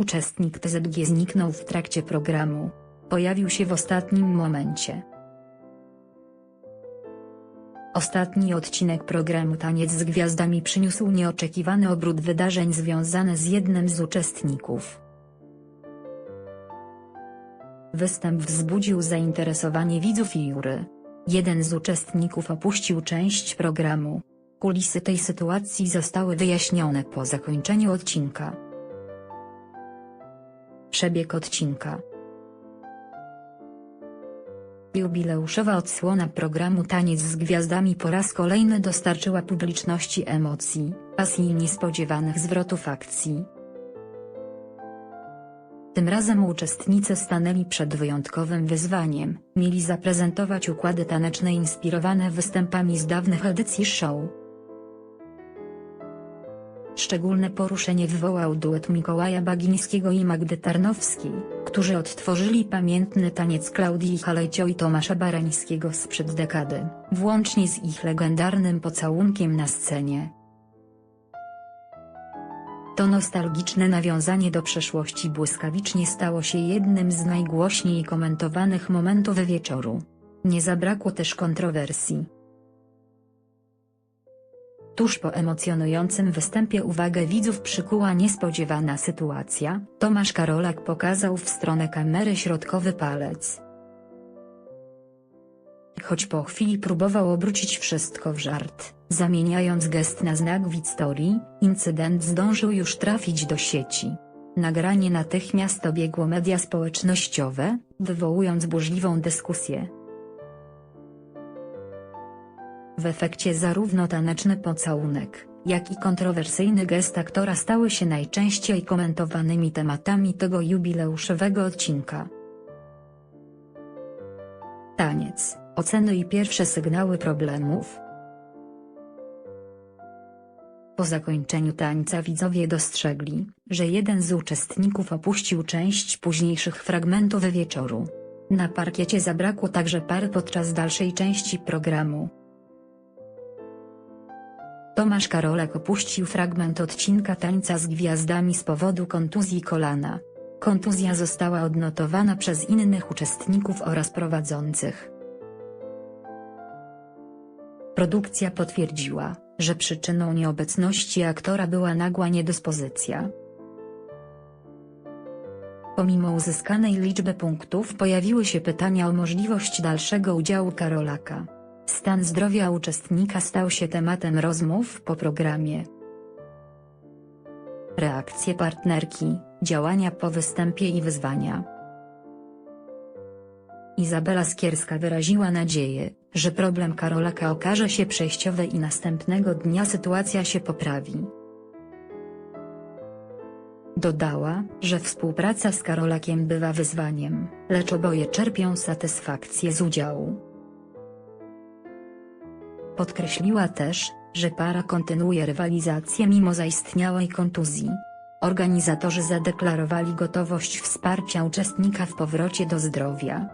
Uczestnik TZG zniknął w trakcie programu. Pojawił się w ostatnim momencie. Ostatni odcinek programu Taniec z Gwiazdami przyniósł nieoczekiwany obrót wydarzeń związany z jednym z uczestników. Występ wzbudził zainteresowanie widzów i jury. Jeden z uczestników opuścił część programu. Kulisy tej sytuacji zostały wyjaśnione po zakończeniu odcinka. Przebieg odcinka Jubileuszowa odsłona programu Taniec z Gwiazdami po raz kolejny dostarczyła publiczności emocji, pasji i niespodziewanych zwrotów akcji. Tym razem uczestnicy stanęli przed wyjątkowym wyzwaniem, mieli zaprezentować układy taneczne inspirowane występami z dawnych edycji show. Szczególne poruszenie wywołał duet Mikołaja Bagińskiego i Magdy Tarnowskiej, którzy odtworzyli pamiętny taniec Klaudii Halejcio i Tomasza Barańskiego sprzed dekady, włącznie z ich legendarnym pocałunkiem na scenie. To nostalgiczne nawiązanie do przeszłości błyskawicznie stało się jednym z najgłośniej komentowanych momentów wieczoru. Nie zabrakło też kontrowersji. Tuż po emocjonującym występie uwagę widzów przykuła niespodziewana sytuacja, Tomasz Karolak pokazał w stronę kamery środkowy palec. Choć po chwili próbował obrócić wszystko w żart, zamieniając gest na znak Wiktorii, incydent zdążył już trafić do sieci. Nagranie natychmiast obiegło media społecznościowe, wywołując burzliwą dyskusję. W efekcie zarówno taneczny pocałunek, jak i kontrowersyjny gest aktora stały się najczęściej komentowanymi tematami tego jubileuszowego odcinka. Taniec, oceny i pierwsze sygnały problemów. Po zakończeniu tańca widzowie dostrzegli, że jeden z uczestników opuścił część późniejszych fragmentów wieczoru. Na parkiecie zabrakło także pary podczas dalszej części programu. Tomasz Karolek opuścił fragment odcinka Tańca z Gwiazdami z powodu kontuzji kolana. Kontuzja została odnotowana przez innych uczestników oraz prowadzących. Produkcja potwierdziła, że przyczyną nieobecności aktora była nagła niedyspozycja. Pomimo uzyskanej liczby punktów pojawiły się pytania o możliwość dalszego udziału Karolaka. Stan zdrowia uczestnika stał się tematem rozmów po programie. Reakcje partnerki, działania po występie i wyzwania. Izabela Skierska wyraziła nadzieję, że problem Karolaka okaże się przejściowy i następnego dnia sytuacja się poprawi. Dodała, że współpraca z Karolakiem bywa wyzwaniem, lecz oboje czerpią satysfakcję z udziału. Podkreśliła też, że para kontynuuje rywalizację mimo zaistniałej kontuzji. Organizatorzy zadeklarowali gotowość wsparcia uczestnika w powrocie do zdrowia.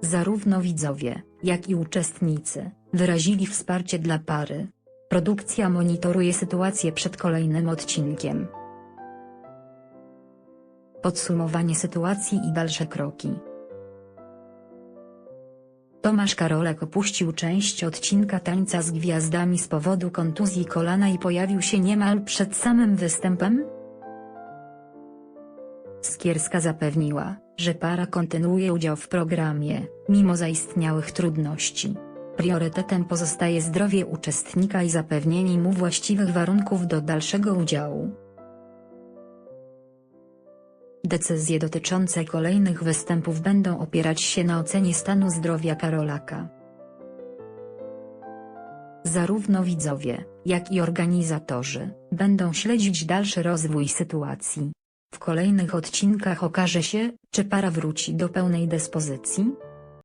Zarówno widzowie, jak i uczestnicy, wyrazili wsparcie dla pary. Produkcja monitoruje sytuację przed kolejnym odcinkiem. Podsumowanie sytuacji i dalsze kroki. Tomasz Karolek opuścił część odcinka Tańca z Gwiazdami z powodu kontuzji kolana i pojawił się niemal przed samym występem? Skierska zapewniła, że para kontynuuje udział w programie, mimo zaistniałych trudności. Priorytetem pozostaje zdrowie uczestnika i zapewnienie mu właściwych warunków do dalszego udziału. Decyzje dotyczące kolejnych występów będą opierać się na ocenie stanu zdrowia Karolaka. Zarówno widzowie, jak i organizatorzy, będą śledzić dalszy rozwój sytuacji. W kolejnych odcinkach okaże się, czy para wróci do pełnej dyspozycji,